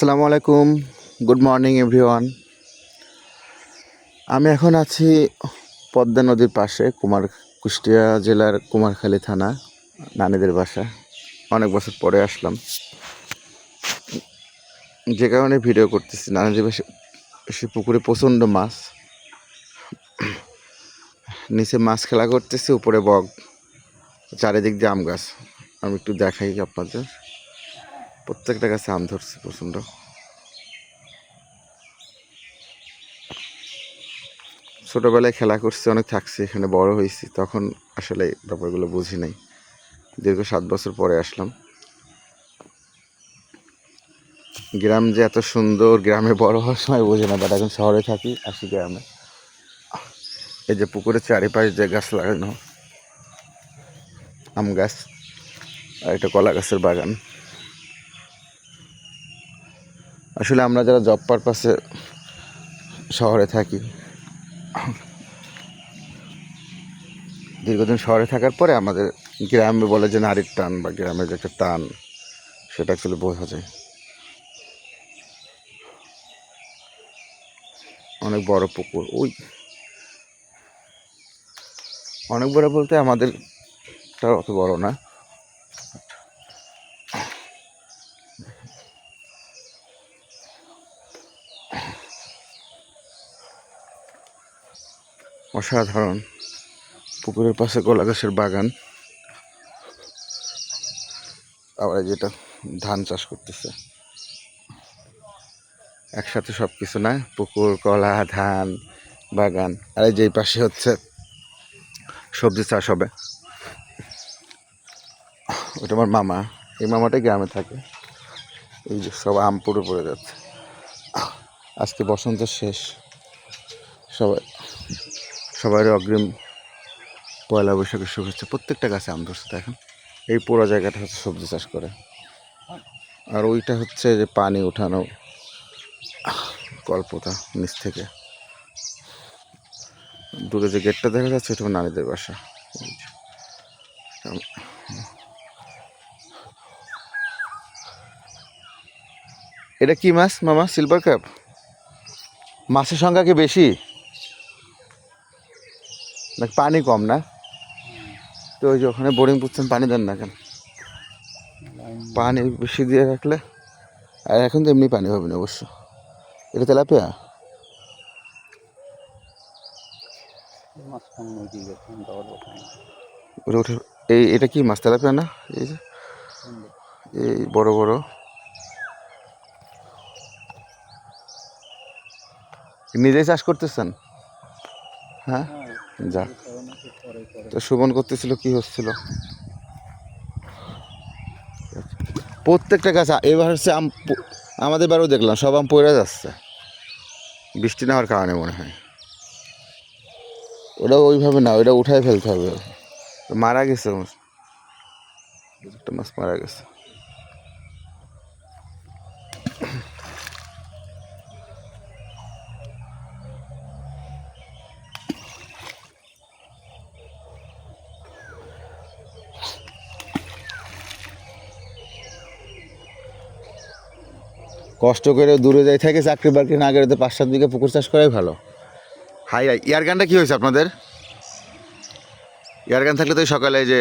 আসসালামু আলাইকুম। Good morning everyone আমি এখন আছি পদ্মা নদীর পাশে, কুমার কুষ্টিয়া জেলার কুমারখালী থানা, নানিদের বাসা। অনেক বছর পরে আসলাম। যে কারণে ভিডিও করতেছি, নানিদের বাসা, সে পুকুরে প্রচণ্ড মাছ। নিচে মাছ খেলা করতেছি, উপরে বগ চারিদিক দিয়ে আম গাছ। আমি একটু দেখাই আপনাদের। প্রত্যেকটা গাছে আম ধরছে প্রচণ্ড। ছোটোবেলায় খেলা করছি, অনেক থাকছি, এখানে বড় হয়েছি, তখন আসলে ব্যাপারগুলো বুঝি নাই। দীর্ঘ সাত বছর পরে আসলাম। গ্রাম যে এত সুন্দর, গ্রামে বড় হওয়ার সময় বুঝি না বাট এখন শহরে থাকি, আসি গ্রামে। এই যে পুকুরের চারিপাশ যে গাছ লাগানো, আম গাছ, আর একটা কলা গাছের বাগান। আসলে আমরা যারা জব পারপাসে শহরে থাকি, দীর্ঘদিন শহরে থাকার পরে আমাদের গ্রামে বলে যে নারীর টান বা গ্রামের যে একটা টান, সেটা অ্যাকচুয়ালি বোঝা যায়। অনেক বড় পুকুর, ওই অনেক বড় বলতে আমাদের অত বড় না। অসাধারণ। পুকুরের পাশে কলা গাছের বাগান। আবার যেটা ধান চাষ করতেছে। একসাথে সব কিছু না? পুকুর, কলা, ধান, বাগান। আর এই যে পাশে হচ্ছে সবজি চাষ হবে। ওটা আমার মামা। এই মামাটাই গ্রামে থাকে। এই যে সব আম পুরো পড়ে যাচ্ছে। আজকে বসন্ত শেষ। সবাই সবার অগ্রিম পয়লা বৈশাখের শুভেচ্ছা। প্রত্যেকটা গাছে আম ধরছে, দেখেন। এই পুরো জায়গাটা হচ্ছে সবজি চাষ করে। আর ওইটা হচ্ছে যে পানি উঠানো কল্পতা নিচ থেকে। দূরে যে গেটটা দেখা যাচ্ছে আমার নানিদের বাসা। এটা কি মাছ, মামা? সিলভার কাপ মাছের সংখ্যা কি বেশি? না, পানি কম না। তো ওই যে ওখানে বোরিং পুচ্ছেন পানি দেন না কেন? পানি বেশি দিয়ে রাখলে, আর এখন তো এমনি পানি হবে না অবশ্য। এটা তেলাপিয়া? উঠে এই এটা কি মাছ তেলাপিয়া না? এই যে, এই বড় বড়। নিজেই চাষ করতেছেন? হ্যাঁ? যা পরে পরে তো শোভন করতেছিল, কি হচ্ছিল? প্রত্যেকটা গাছ, এবার হচ্ছে আম আমাদের বারেও দেখলাম, সব আম পড়ে যাচ্ছে। বৃষ্টি না হওয়ার কারণে মনে হয়। ওটা ওইভাবে না ওটা উঠায় ফেলতে হবে। মারা গেছে মাছ মারা গেছে। কষ্ট করে দূরে যাই থাকে চাকরি বাকরি না গেলে পাঁচ সাত বিঘা পুকুর চাষ করাই ভালো। হাই হাই ইয়ার গানটা কী হয়েছে আপনাদের? ইয়ার গান থাকলে তো সকালে যে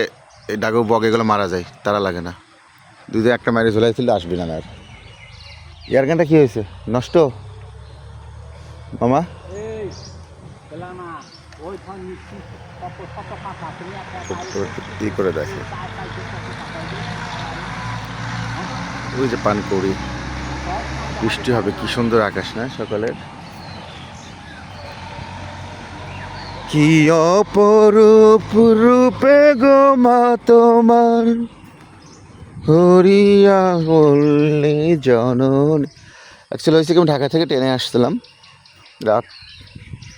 এই ডাকু বগ এগুলো মারা যায় তারা লাগে না। দিন একটা মারি ঝোলাই তুললে আসবি না আর। ইয়ার গানটা কী হয়েছে? নষ্ট? মামা? করে দেখে? ওই যে পান কৌড়ি বৃষ্টি হবে, কি সুন্দর আকাশ না সকালের? কি অপরূপ রূপে গো মা তোমার? হরিয়া বললে জনন। অ্যাকচুয়ালি হয়েছে কি ঢাকা থেকে ট্রেনে আসছিলাম। রাত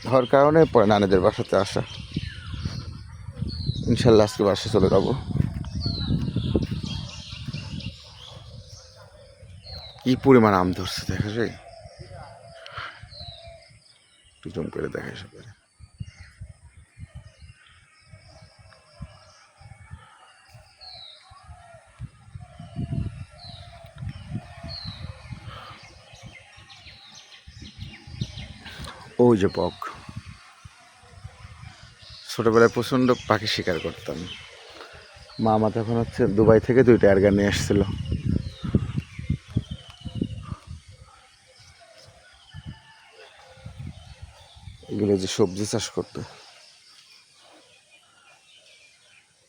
হওয়ার কারণে পরে নানিদের বাসাতে আসা। ইনশাল্লাহ আজকে বাসে চলে যাব। কি পরিমাণ আম ধরছে, দেখা যায়? একটু জম করে দেখা সব ওই যে পক ছোটবেলায় প্রচণ্ড পাখি শিকার করতাম। মা আমার তখন হচ্ছে দুবাই থেকে দুইটা গান নিয়ে আসছিল। এগুলো যে সবজি চাষ করতে।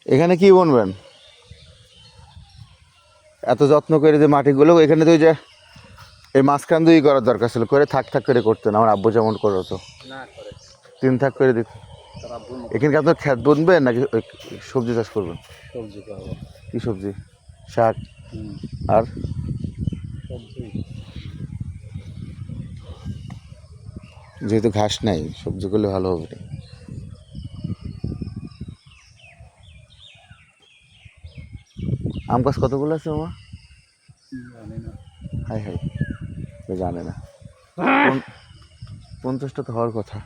এখানে কি বুনবেন? এত যত্ন করে যে মাটিগুলো এখানে তো ওই যে এই মাঝখান দুই করার দরকার ছিল করে থাক থাক করে করতেন আমার আব্বু যেমন করে তিন থাক করে দিত এখানে আপনার খ্যাত বুনবেন নাকি সবজি চাষ করবেন? সবজি কি সবজি? শাক? আর? সবজি। যেহেতু ঘাস নাই, সবজি করলে ভালো হবে। আম গাছ কতগুলো আছে মামা? হাই হাই জানে না। পঞ্চাশটা তো হওয়ার কথা।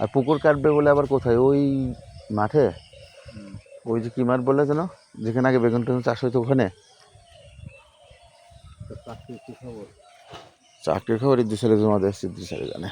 আর পুকুর কাটবে বলে আবার কোথায়? ওই মাঠে? ওই যে কি মাঠ বলে যেন? যেখানে আগে বেগুন টেগুন চাষ হইতো ওখানে? খবর। চাকরির খবর ইদ্রিস আলী জমা দেয় ইদ্রিস আলী জানে।